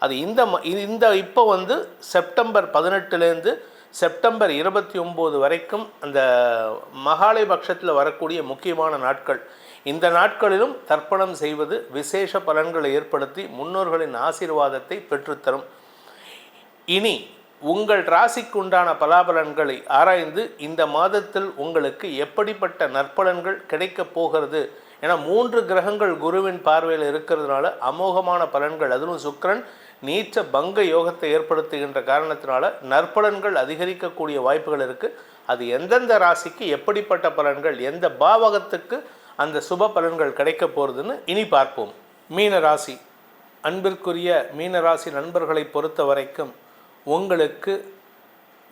அது இந்த ம- இந்த இப்போ வந்து செப்டம்பர் பதினெட்டுலேருந்து செப்டம்பர் இருபத்தி ஒம்பது வரைக்கும் அந்த மகாலயபட்சத்தில் வரக்கூடிய முக்கியமான நாட்கள். இந்த நாட்களிலும் தர்ப்பணம் செய்வது விசேஷ பலன்களை ஏற்படுத்தி முன்னோர்களின் ஆசீர்வாதத்தை பெற்றுத்தரும். இனி உங்கள் ராசிக்குண்டான பலாபலன்களை ஆராய்ந்து இந்த மாதத்தில் உங்களுக்கு எப்படிப்பட்ட நற்பலன்கள் கிடைக்கப் போகிறது என மூன்று கிரகங்கள் குருவின் பார்வையில் இருக்கிறதுனால அமோகமான பலன்கள். அதுவும் சுக்கரன் நீச்ச பங்க யோகத்தை ஏற்படுத்துகின்ற காரணத்தினால நற்பலன்கள் அதிகரிக்கக்கூடிய வாய்ப்புகள் இருக்குது அது எந்தெந்த ராசிக்கு எப்படிப்பட்ட பலன்கள் எந்த பாவகத்துக்கு அந்த சுப பலன்கள் கிடைக்க போகிறதுன்னு இனி பார்ப்போம். மீன ராசி. அன்பிற்குரிய மீனராசி நண்பர்களை பொறுத்த வரைக்கும் உங்களுக்கு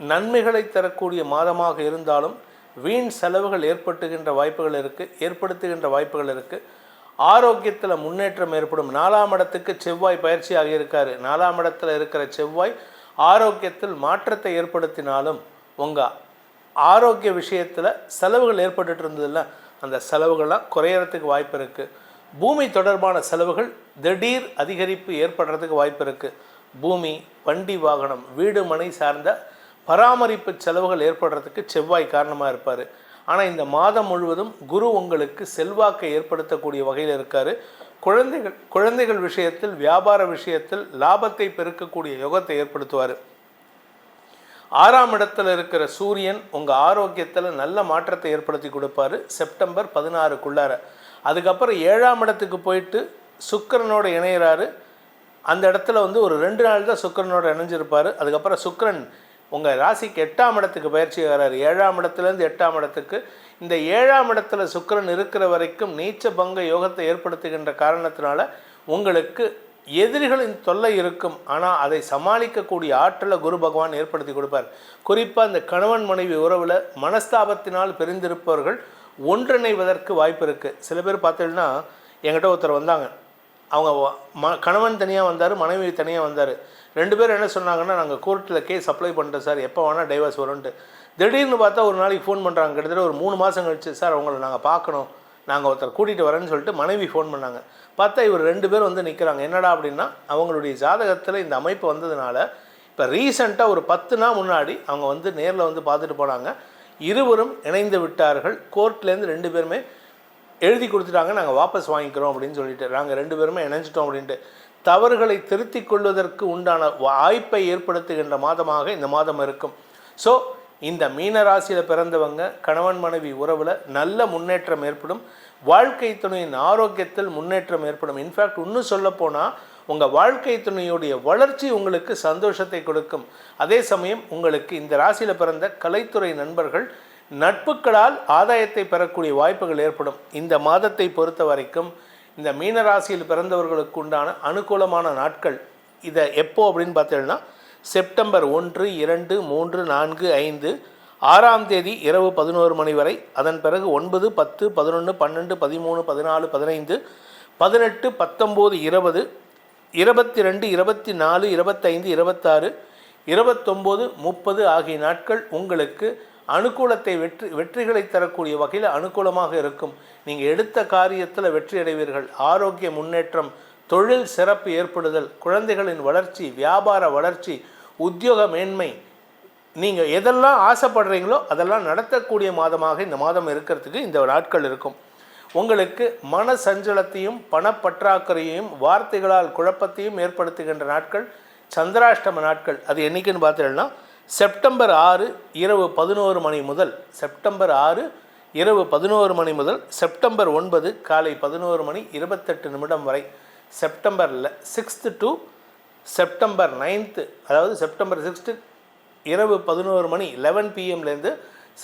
நன்மைகளை தரக்கூடிய மாதமாக இருந்தாலும் வீண் செலவுகள் ஏற்பட்டுகின்ற வாய்ப்புகள் இருக்குது ஏற்படுத்துகின்ற வாய்ப்புகள் இருக்குது ஆரோக்கியத்தில் முன்னேற்றம் ஏற்படும். நாலாம் இடத்துக்கு செவ்வாய் பயிற்சியாக இருக்காரு. நாலாம் இடத்துல இருக்கிற செவ்வாய் ஆரோக்கியத்தில் மாற்றத்தை ஏற்படுத்தினாலும் உங்கள் ஆரோக்கிய விஷயத்தில் செலவுகள் ஏற்பட்டுட்டு இருந்ததில்ல அந்த செலவுகள்லாம் குறையறதுக்கு வாய்ப்பு இருக்குது பூமி தொடர்பான செலவுகள் திடீர் அதிகரிப்பு ஏற்படுறதுக்கு வாய்ப்பு இருக்குது பூமி வண்டி வாகனம் வீடு மனை சார்ந்த பராமரிப்பு செலவுகள் ஏற்படுறதுக்கு செவ்வாய் காரணமாக இருப்பார். ஆனால் இந்த மாதம் முழுவதும் குரு உங்களுக்கு செல்வாக்கை ஏற்படுத்தக்கூடிய வகையில் இருக்கார். குழந்தைகள் குழந்தைகள் விஷயத்தில் வியாபார விஷயத்தில் லாபத்தை பெருக்கக்கூடிய யோகத்தை ஏற்படுத்துவார். ஆறாம் இடத்துல இருக்கிற சூரியன் உங்கள் ஆரோக்கியத்தில் நல்ல மாற்றத்தை ஏற்படுத்தி கொடுப்பாரு செப்டம்பர் பதினாறுக்குள்ளார. அதுக்கப்புறம் ஏழாம் இடத்துக்கு போயிட்டு சுக்கிரனோட இணையிறாரு. அந்த இடத்துல வந்து ஒரு ரெண்டு நாள் தான் சுக்கிரனோட இணைஞ்சிருப்பார். அதுக்கப்புறம் சுக்கிரன் உங்கள் ராசிக்கு எட்டாம் இடத்துக்கு பயிற்சி வர்றார். ஏழாம் இடத்துலேருந்து எட்டாம் இடத்துக்கு. இந்த ஏழாம் இடத்துல சுக்கிரன் இருக்கிற வரைக்கும் நீச்ச பங்க யோகத்தை ஏற்படுத்துகின்ற காரணத்தினால உங்களுக்கு எதிரிகளின் தொல்லை இருக்கும். ஆனால் அதை சமாளிக்கக்கூடிய ஆற்றலை குரு பகவான் ஏற்படுத்தி கொடுப்பார். குறிப்பாக இந்த கணவன் மனைவி உறவில் மனஸ்தாபத்தினால் பிரிந்திருப்பவர்கள் ஒன்றிணைவதற்கு வாய்ப்பு இருக்குது சில பேர் பார்த்தீங்கன்னா என்கிட்ட ஒருத்தர் வந்தாங்க. அவங்க ம கணவன் தனியாக வந்தார் மனைவி தனியாக வந்தார். ரெண்டு பேரும் என்ன சொன்னாங்கன்னா நாங்கள் கோர்ட்டில் கேஸ் அப்ளை பண்ணிட்டோம் சார் எப்போ வேணால் டைவர்ஸ் வரும்ன்ட்டு. திடீர்னு பார்த்தா ஒரு நாளைக்கு ஃபோன் பண்ணுறாங்க கிட்டத்தட்ட ஒரு மூணு மாதம் கழிச்சு சார் அவங்கள நாங்கள் பார்க்கணும். நாங்கள் ஒருத்தர் கூட்டிகிட்டு வரேன்னு சொல்லிட்டு மனைவி ஃபோன் பண்ணாங்க. பார்த்தா இவர் ரெண்டு பேர் வந்து நிற்கிறாங்க என்னடா அப்படின்னா அவங்களுடைய ஜாதகத்தில் இந்த அமைப்பு வந்ததுனால இப்போ ரீசெண்டாக ஒரு பத்து நாள் முன்னாடி அவங்க வந்து நேரில் வந்து பார்த்துட்டு போனாங்க. இருவரும் இணைந்து விட்டார்கள். கோர்ட்லேருந்து ரெண்டு பேருமே எழுதி கொடுத்துட்டாங்க. நாங்கள் வாபஸ் வாங்கிக்கிறோம் அப்படின்னு சொல்லிட்டு. நாங்கள் ரெண்டு பேருமே இணைஞ்சிட்டோம் அப்படின்ட்டு. தவறுகளை திருத்திக் கொள்வதற்கு உண்டான வாய்ப்பை ஏற்படுத்துகின்ற மாதமாக இந்த மாதம் இருக்கும். ஸோ இந்த மீன ராசியில் பிறந்தவங்க கணவன் மனைவி உறவில் நல்ல முன்னேற்றம் ஏற்படும். வாழ்க்கை துணையின் ஆரோக்கியத்தில் முன்னேற்றம் ஏற்படும். இன்ஃபேக்ட் இன்னும் சொல்லப்போனால் உங்கள் வாழ்க்கை துணையுடைய வளர்ச்சி உங்களுக்கு சந்தோஷத்தை கொடுக்கும். அதே சமயம் உங்களுக்கு இந்த ராசியில் பிறந்த கலைத்துறை நண்பர்கள் நட்புகளால் ஆதாயத்தை பெறக்கூடிய வாய்ப்புகள் ஏற்படும். இந்த மாதத்தை பொறுத்த வரைக்கும் இந்த மீனராசியில் பிறந்தவர்களுக்கு உண்டான அனுகூலமான நாட்கள் இதை எப்போ அப்படின்னு பார்த்தீங்கன்னா செப்டம்பர் ஒன்று இரண்டு மூன்று நான்கு ஐந்து ஆறாம் தேதி இரவு பதினோரு மணி வரை அதன் பிறகு ஒன்பது பத்து பதினொன்று பன்னெண்டு பதிமூணு பதினாலு பதினைந்து பதினெட்டு பத்தொம்போது இருபது இருபத்தி ரெண்டு இருபத்தி நாலு இருபத்தைந்து இருபத்தாறு இருபத்தொம்போது முப்பது ஆகிய நாட்கள் உங்களுக்கு அனுகூலத்தை வெற்றி வெற்றிகளை தரக்கூடிய வகையில் அனுகூலமாக இருக்கும். நீங்கள் எடுத்த காரியத்தில் வெற்றி அடைவீர்கள். ஆரோக்கிய முன்னேற்றம் தொழில் சிறப்பு ஏற்படுதல் குழந்தைகளின் வளர்ச்சி வியாபார வளர்ச்சி உத்தியோக மேன்மை. நீங்கள் எதெல்லாம் ஆசைப்படுறீங்களோ அதெல்லாம் நடத்தக்கூடிய மாதமாக இந்த மாதம் இருக்கிறதுக்கு இந்த நாட்கள் இருக்கும். உங்களுக்கு மன சஞ்சலத்தையும் பணப்பற்றாக்குறையையும் வார்த்தைகளால் குழப்பத்தையும் ஏற்படுத்துகின்ற நாட்கள் சந்திராஷ்டம நாட்கள். அது என்றைக்குன்னு பார்த்தீங்கன்னா செப்டம்பர் ஆறு இரவு பதினோரு மணி முதல் செப்டம்பர் ஆறு இரவு பதினோரு மணி முதல் செப்டம்பர் ஒன்பது காலை பதினோரு மணி இருபத்தெட்டு நிமிடம் வரை. செப்டம்பரில் சிக்ஸ்த்து டு செப்டம்பர் நைன்த்து அதாவது செப்டம்பர் சிக்ஸ்த்து இரவு பதினோரு மணி eleven பிஎம்லேருந்து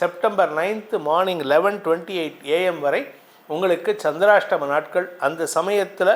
September ninth morning eleven twenty eight AM வரை உங்களுக்கு சந்திராஷ்டம நாட்கள். அந்த சமயத்தில்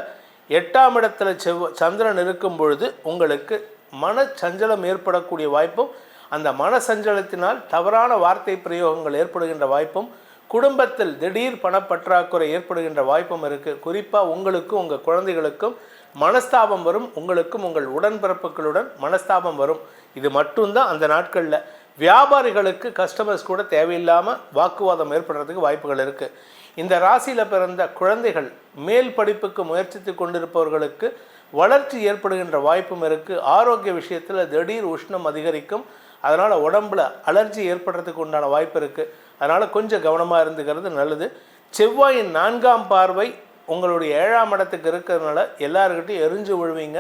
எட்டாம் இடத்துல செவ்வ சந்திரன் இருக்கும் பொழுது உங்களுக்கு மனச்சஞ்சலம் ஏற்படக்கூடிய வாய்ப்பும் அந்த மனசஞ்சலத்தினால் தவறான வார்த்தை பிரயோகங்கள் ஏற்படுகின்ற வாய்ப்பும் குடும்பத்தில் திடீர் பணப்பற்றாக்குறை ஏற்படுகின்ற வாய்ப்பும் இருக்குது குறிப்பாக உங்களுக்கும் உங்கள் குழந்தைகளுக்கும் மனஸ்தாபம் வரும். உங்களுக்கும் உங்கள் உடன்பிறப்புகளுடன் மனஸ்தாபம் வரும். இது மட்டும்தான் அந்த நாட்களில். வியாபாரிகளுக்கு கஸ்டமர்ஸ் கூட தேவையில்லாமல் வாக்குவாதம் ஏற்படுறதுக்கு வாய்ப்புகள் இருக்குது இந்த ராசியில் பிறந்த குழந்தைகள் மேல் படிப்புக்கு முயற்சித்து கொண்டிருப்பவர்களுக்கு வளர்ச்சி ஏற்படுகின்ற வாய்ப்பும் இருக்குது ஆரோக்கிய விஷயத்தில் திடீர் உஷ்ணம் அதிகரிக்கும். அதனால் உடம்புல அலர்ஜி ஏற்படுறதுக்கு உண்டான வாய்ப்பு இருக்குது அதனால் கொஞ்சம் கவனமாக இருந்துக்கிறது நல்லது. செவ்வாயின் நான்காம் பார்வை உங்களுடைய ஏழாம் இடத்துக்கு இருக்கிறதுனால எல்லாருக்கிட்டையும் எரிஞ்சு விழுவீங்க.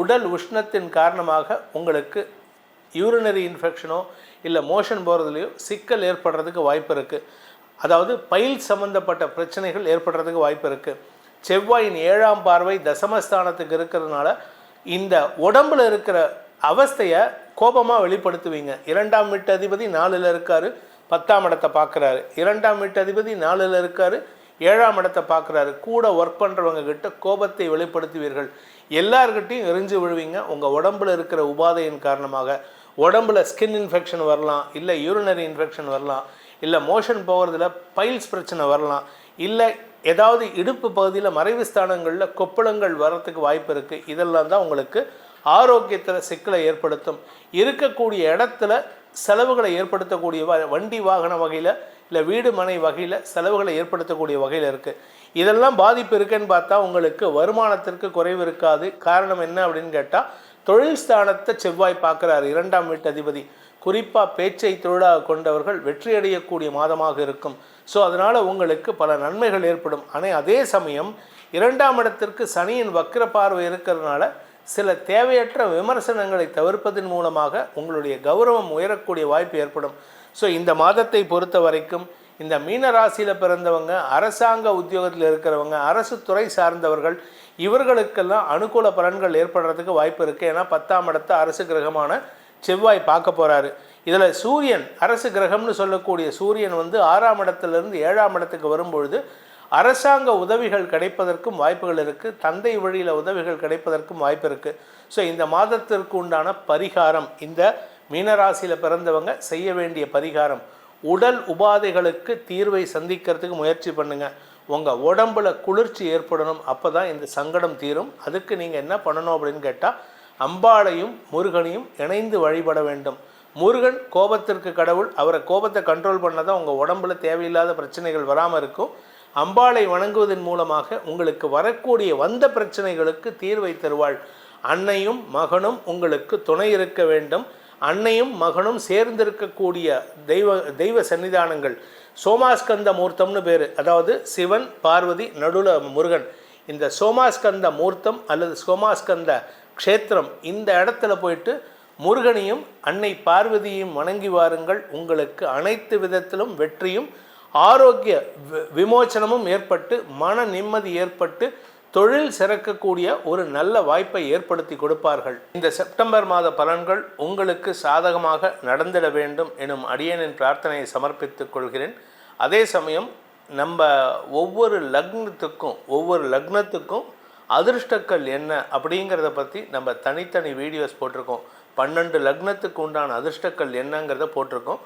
உடல் உஷ்ணத்தின் காரணமாக உங்களுக்கு யூரினரி இன்ஃபெக்ஷனோ இல்லை மோஷன் போகிறதுலையோ சிக்கல் ஏற்படுறதுக்கு வாய்ப்பு இருக்குது அதாவது பயில் சம்மந்தப்பட்ட பிரச்சனைகள் ஏற்படுறதுக்கு வாய்ப்பு இருக்குது செவ்வாயின் ஏழாம் பார்வை தசமஸ்தானத்துக்கு இருக்கிறதுனால இந்த உடம்புல இருக்கிற அவஸ்தையை கோபமாக வெளிப்படுத்துவீங்க. இரண்டாம் வீட்டு அதிபதி நாலில் இருக்காரு பத்தாம் இடத்தை பார்க்குறாரு. இரண்டாம் வீட்டு அதிபதி நாலில் இருக்காரு ஏழாம் இடத்தை பார்க்குறாரு. கூட ஒர்க் பண்ணுறவங்க கிட்ட கோபத்தை வெளிப்படுத்துவீர்கள். எல்லார்கிட்டையும் எரிஞ்சு விழுவீங்க. உங்கள் உடம்புல இருக்கிற உபாதையின் காரணமாக. உடம்புல ஸ்கின் இன்ஃபெக்ஷன் வரலாம் இல்லை யூரினரி இன்ஃபெக்ஷன் வரலாம் இல்லை மோஷன் போகிறதுல பைல்ஸ் பிரச்சனை வரலாம் இல்லை ஏதாவது இடுப்பு பகுதியில் மறைவு ஸ்தானங்களில் கொப்பளங்கள் வர்றதுக்கு வாய்ப்பு இருக்குது இதெல்லாம் தான் உங்களுக்கு ஆரோக்கியத்தில் சிக்கலை ஏற்படுத்தும். இருக்கக்கூடிய இடத்துல செலவுகளை ஏற்படுத்தக்கூடிய வ- வண்டி வாகன வகையில் இல்லை வீடு மனை வகையில் செலவுகளை ஏற்படுத்தக்கூடிய வகையில் இருக்குது இதெல்லாம் பாதிப்பு இருக்குன்னு பார்த்தா உங்களுக்கு வருமானத்திற்கு குறைவு இருக்காது. காரணம் என்ன அப்படின்னு கேட்டால் தொழில் ஸ்தானத்தை செவ்வாய் பார்க்குறாரு இரண்டாம் வீட்டு அதிபதி. குறிப்பாக பேச்சை தொழிலாக கொண்டவர்கள் வெற்றியடையக்கூடிய மாதமாக இருக்கும். ஸோ அதனால் உங்களுக்கு பல நன்மைகள் ஏற்படும். ஆனால் அதே சமயம் இரண்டாம் இடத்திற்கு சனியின் வக்கிர பார்வை இருக்கிறதுனால சில தேவையற்ற விமர்சனங்களை தவிர்ப்பதன் மூலமாக உங்களுடைய கௌரவம் உயரக்கூடிய வாய்ப்பு ஏற்படும். ஸோ இந்த மாதத்தை பொறுத்த வரைக்கும் இந்த மீன ராசியில் பிறந்தவங்க அரசாங்க உத்தியோகத்தில் இருக்கிறவங்க அரசு துறை சார்ந்தவர்கள் இவர்களுக்கெல்லாம் அனுகூல பலன்கள் ஏற்படுறதுக்கு வாய்ப்பு இருக்குது ஏன்னா பத்தாம் இடத்த அரசு கிரகமான செவ்வாய் பார்க்க போகிறாரு இதில் சூரியன் அரசு கிரகம்னு சொல்லக்கூடிய சூரியன் வந்து ஆறாம் இடத்துலேருந்து ஏழாம் இடத்துக்கு வரும்பொழுது அரசாங்க உதவிகள் கிடைப்பதற்கும் வாய்ப்புகள் இருக்குது தந்தை வழியில் உதவிகள் கிடைப்பதற்கும் வாய்ப்பு இருக்குது ஸோ இந்த மாதத்திற்கு உண்டான பரிகாரம் இந்த மீனராசியில் பிறந்தவங்க செய்ய வேண்டிய பரிகாரம் உடல் உபாதைகளுக்கு தீர்வை சந்திக்கிறதுக்கு முயற்சி பண்ணுங்கள் உங்கள் உடம்புல குளிர்ச்சி ஏற்படணும் அப்போ தான் இந்த சங்கடம் தீரும். அதுக்கு நீங்கள் என்ன பண்ணணும் அப்படின்னு கேட்டால் அம்பாளையும் முருகனையும் இணைந்து வழிபட வேண்டும். முருகன் கோபத்திற்கு கடவுள். அவரை கோபத்தை கண்ட்ரோல் பண்ண தான் உங்கள் உடம்புல தேவையில்லாத பிரச்சனைகள் வராமல் இருக்கும். அம்பாளை வணங்குவதன் மூலமாக உங்களுக்கு வரக்கூடிய வந்த பிரச்சனைகளுக்கு தீர்வை தருவாள். அன்னையும் மகனும் உங்களுக்கு துணை இருக்க வேண்டும். அன்னையும் மகனும் சேர்ந்திருக்கக்கூடிய தெய்வ தெய்வ சன்னிதானங்கள். சோமாஸ்கந்த மூர்த்தம்னு பேர். அதாவது சிவன் பார்வதி நடுல முருகன். இந்த சோமாஸ்கந்த மூர்த்தம் அல்லது சோமாஸ்கந்த க்ஷேத்திரம் இந்த இடத்துல போயிட்டு முருகனையும் அன்னை பார்வதியையும் வணங்கி வாருங்கள். உங்களுக்கு அனைத்து விதத்திலும் வெற்றியும் ஆரோக்கிய வி- விமோச்சனமும் ஏற்பட்டு மன நிம்மதி ஏற்பட்டு தொழில் சிறக்கக்கூடிய ஒரு நல்ல வாய்ப்பை ஏற்படுத்தி கொடுப்பார்கள். இந்த செப்டம்பர் மாத பலன்கள் உங்களுக்கு சாதகமாக நடந்திட வேண்டும் எனும் அடியனின் பிரார்த்தனையை சமர்ப்பித்துக் கொள்கிறேன். அதே சமயம் நம்ம ஒவ்வொரு லக்னத்துக்கும் ஒவ்வொரு லக்னத்துக்கும் அதிர்ஷ்டக்கள் என்ன அப்படிங்கிறத பற்றி நம்ம தனித்தனி வீடியோஸ் போட்டிருக்கோம். பன்னெண்டு லக்னத்துக்கு உண்டான அதிர்ஷ்டக்கள் என்னங்கிறத போட்டிருக்கோம்.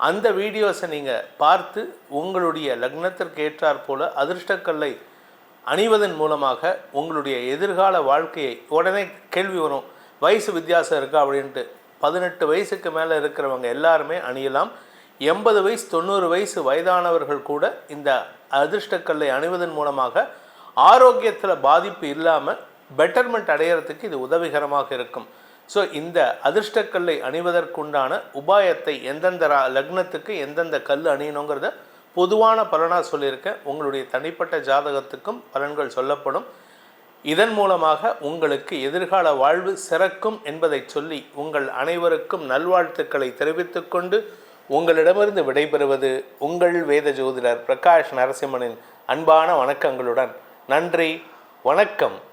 அந்த வீடியோஸை நீங்கள் பார்த்து உங்களுடைய லக்னத்திற்கு ஏற்றாற் போல அதிர்ஷ்டக்கல்லை அணிவதன் மூலமாக உங்களுடைய எதிர்கால வாழ்க்கையை உடனே கேள்வி வரும் வயசு வித்தியாசம் இருக்கா அப்படின்ட்டு பதினெட்டு வயசுக்கு மேலே இருக்கிறவங்க எல்லாருமே அணியலாம். எண்பது வயசு தொண்ணூறு வயசு வயதானவர்கள் கூட இந்த அதிர்ஷ்டக்கல்லை அணிவதன் மூலமாக ஆரோக்கியத்தில் பாதிப்பு இல்லாமல் பெட்டர்மெண்ட் அடையிறதுக்கு இது உதவிகரமாக இருக்கும். ஸோ இந்த அதிர்ஷ்டக்கல்லை அணிவதற்குண்டான உபாயத்தை எந்தெந்த ரா- லக்னத்துக்கு எந்தெந்த கல் அணியணுங்கிறத பொதுவான பலனாக சொல்லியிருக்கேன். உங்களுடைய தனிப்பட்ட ஜாதகத்துக்கும் பலன்கள் சொல்லப்படும். இதன் மூலமாக உங்களுக்கு எதிர்கால வாழ்வு சிறக்கும் என்பதை சொல்லி உங்கள் அனைவருக்கும் நல்வாழ்த்துக்களை தெரிவித்துக்கொண்டு உங்களிடமிருந்து விடைபெறுவது உங்கள் வேத ஜோதிடர் பிரகாஷ் நரசிம்மனின் அன்பான வணக்கங்களுடன் நன்றி வணக்கம்.